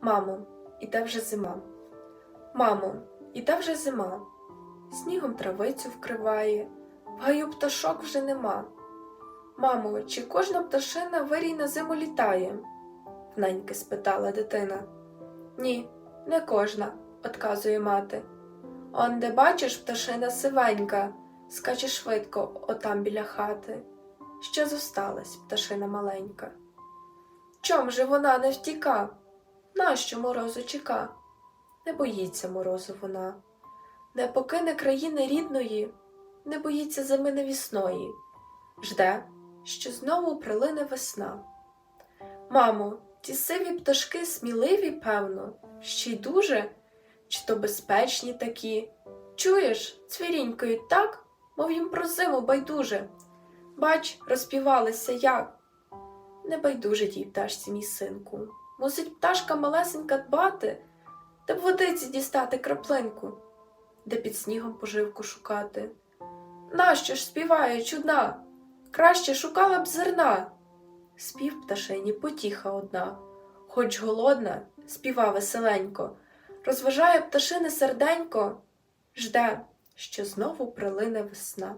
Мамо, іде вже зима. Мамо, іде вже зима. Снігом травицю вкриває, в гаю пташок вже нема. Мамо, чи кожна пташина вирій на зиму літає? Неньки спитала дитина. Ні, не кожна, отказує мати. Он де бачиш пташина сивенька, скаче швидко отам біля хати. Ще зосталась пташина маленька. Чом же вона не втіка? Нащо морозу чека? Не боїться морозу вона, не покине країни рідної, не боїться зими невісної, жде, що знову прилине весна. Мамо, ті сиві пташки сміливі, певно, ще й дуже, чи то безпечні такі. Чуєш, цвірінькають так, мов їм про зиму байдуже. Бач, розпівалися як. Не байдуже тій пташці, мій синку. Мусить пташка малесенька дбати, де б водиці дістати краплинку, де під снігом поживку шукати. Нащо ж співає чудна? Краще шукала б зерна. Спів пташині потіха одна, хоч голодна, співа веселенько, розважає пташине серденько, жде, що знову прилине весна.